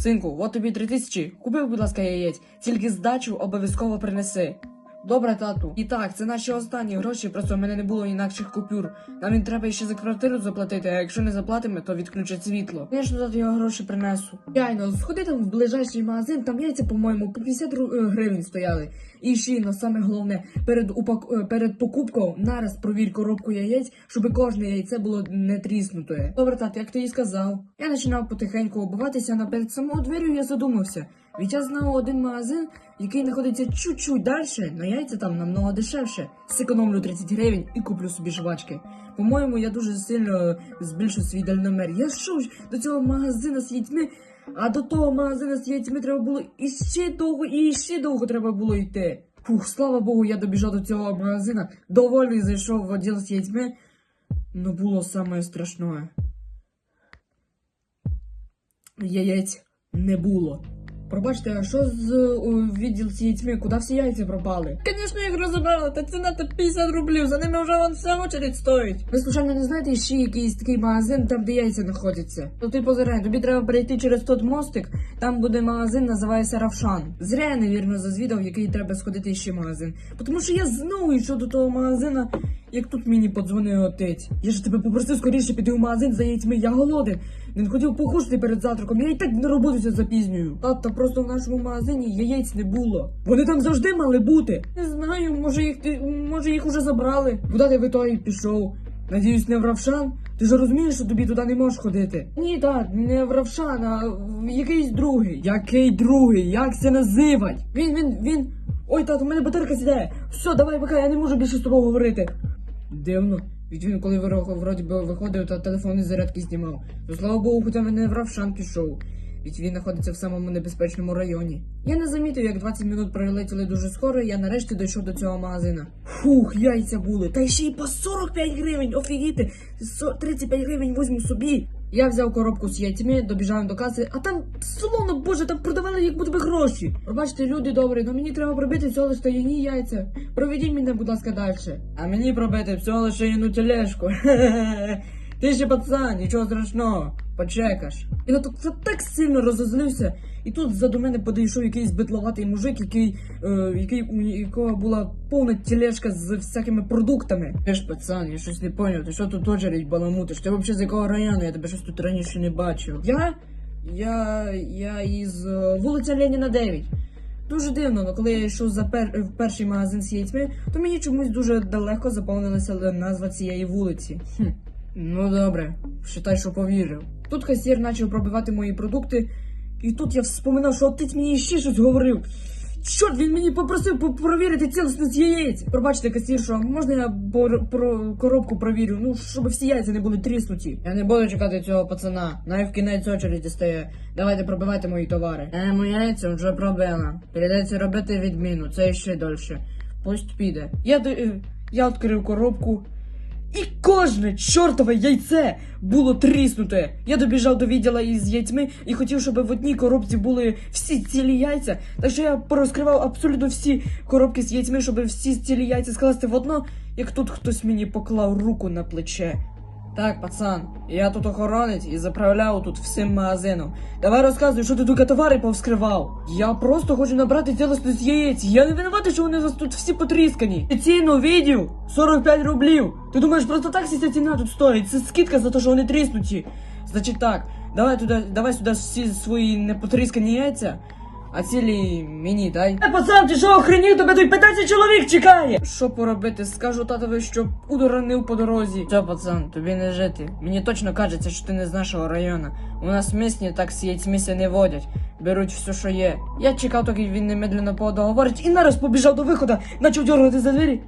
Синку, от тобі три тисячі. Купи, будь ласка, яєць. Тільки здачу обов'язково принеси. Добре, тату. І так, це наші останні гроші, просто в мене не було інакших купюр. Нам він треба ще за квартиру заплатити, а якщо не заплатимо, то відключать світло. Звісно, тату я гроші принесу. Яйно, сходи там в ближайший магазин, там яйця, по-моєму, по 50 е, гривень стояли. І ще, ну, саме головне, перед упак... е, перед покупкою нараз провір коробку яєць, щоб кожне яйце було не тріснуте. Добре, тато, як ти і сказав. Я починав потихеньку обуватися, але перед самою дверю я задумався. Ведь я знав один магазин, який знаходиться чуть-чуть далі, але яйця там намного дешевше. Зекономлю 30 гривень і куплю собі жвачки. По-моєму, я дуже сильно збільшу свій дальномер. Я йшов до цього магазину з яйцями, а до того магазину з яйцями треба було іще довго і іще довго треба було йти. Фух, слава Богу, я добіжав до цього магазина, доволі зайшов в відділ з яйцями. Ну було саме страшне. Яєць не було. Пробачте, а що з у, відділ з яйцями? Куди всі яйця пропали? Звісно, їх розібрали, та ціна то 50 рублів, за ними вже вон вся очередь стоїть. Ви случайно не знаєте ще якийсь такий магазин, там де яйця знаходяться? То ти позирай, тобі треба перейти через тот мостик, там буде магазин, називається Равшан. Зря я невірно зазвідав, в який треба сходити ще магазин. Тому що я знову йшов до того магазина, як тут мені подзвонив отець. Я ж тебе попросив скоріше піти в магазин за яйцями, я голоден. Він хотів покушати перед завтраком, я і так на роботу запізнюю. Тата, просто в нашому магазині яєць не було. Вони там завжди мали бути. Не знаю, може їх ти може їх уже забрали. Куди ти в ітогі пішов? Надіюсь, не в Равшан? Ти ж розумієш, що тобі туди не можеш ходити? Ні, так, не в Равшан, а в якийсь другий. Який другий? Як це називать? Він, він, він. Ой, тато, у мене батарка сідає. Все, давай, пока, я не можу більше з тобою говорити. Дивно. Від він, коли вроді би виходив, то телефон із зарядки знімав. То слава Богу, хоча мене в шанки шоу. Ведь він знаходиться в самому небезпечному районі. Я не замітив, як 20 минут пролетіли дуже скоро, і я нарешті дійшов до цього магазина. Фух, яйця були. Та ще й по 45 гривень, офігіти. 35 гривень візьму собі. Я взяв коробку з яйцями, добіжав до каси, а там солоно, боже, там продавали як будь би гроші. Пробачте, люди добрі, ну мені треба пробити всього лише стояні яйця. Проведіть мене, будь ласка, далі. А мені пробити всього лише одну тележку. Ти ще пацан, нічого страшного, почекаш. І на то це так сильно розозлився. І тут ззаду мене подійшов якийсь битловатий мужик, який, е, який у якого була повна тележка з всякими продуктами. Ти ж пацан, я щось не поняв, ти що тут очередь баламутиш? Ти взагалі з якого району? Я тебе щось тут раніше не бачив. Я? Я. я із е, вулиця Леніна 9. Дуже дивно, але коли я йшов за пер... в перший магазин з яйцями, то мені чомусь дуже далеко заповнилася назва цієї вулиці. Хм. Ну добре, вважай, що повірив. Тут касір почав пробивати мої продукти, і тут я вспоминав, що отець мені ще щось говорив. Чорт, він мені попросив по- провірити цілісність яєць. Пробачте, касір, що можна я про коробку провірю, ну щоб всі яйця не були тріснуті. Я не буду чекати цього пацана. Най в кінець очереді стає. Давайте пробивайте мої товари. Е, мої яйця вже пробила. Прийдеться робити відміну, це ще дольше. Пусть піде. Я е, я відкрив коробку. І кожне чортове яйце було тріснуте. Я добіжав до відділа із яйцями і хотів, щоб в одній коробці були всі цілі яйця. Так що я порозкривав абсолютно всі коробки з яйцями, щоб всі цілі яйця скласти в одно, як тут хтось мені поклав руку на плече. Так, пацан, я тут охоронець і заправляв тут всім магазином. Давай розказуй, що ти тут товари повскривав. Я просто хочу набрати цілісність яєць. Я не винуватий, що вони у вас тут всі потріскані. Ти ціну видів? 45 рублів. Ти думаєш, просто так ця ціна тут стоїть? Це скидка за те, що вони тріснуті. Значить так, давай туди, давай сюди всі свої непотріскані яйця. А цілі мені дай. Е, пацан, ти що охренів? Тебе тут 15 чоловік чекає! Що поробити? Скажу татові, що удоронив по дорозі. Все, пацан, тобі не жити. Мені точно кажеться, що ти не з нашого району. У нас місні так з яйцьмися не водять. Беруть все, що є. Я чекав, доки він немедленно подоговорить, і нараз побіжав до виходу, почав дергати за двері.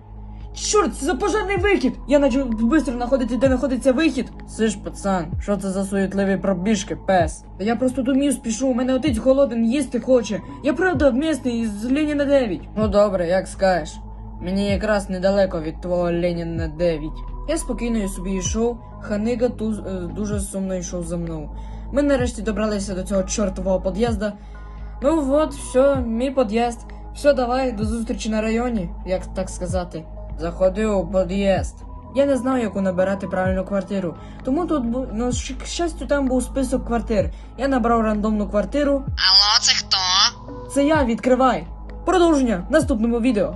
Чорт, це за пожежний вихід! Я почав швидко знаходити, де знаходиться вихід. Слиш, пацан, що це за суетливі пробіжки, пес? Я просто до міст пішов, у мене отець голоден, їсти хоче. Я правда місний з Леніна 9. Ну добре, як скажеш. Мені якраз недалеко від твого Леніна 9. Я спокійно собі йшов, ханига туз, е, дуже сумно йшов за мною. Ми нарешті добралися до цього чортового під'їзда. Ну от, все, мій під'їзд. Все, давай, до зустрічі на районі, як так сказати. Заходи у під'їзд. Я не знаю, яку набирати правильну квартиру. Тому тут ну, к щастю, там був список квартир. Я набрав рандомну квартиру. Алло, це хто? Це я, відкривай. Продовження в наступному відео.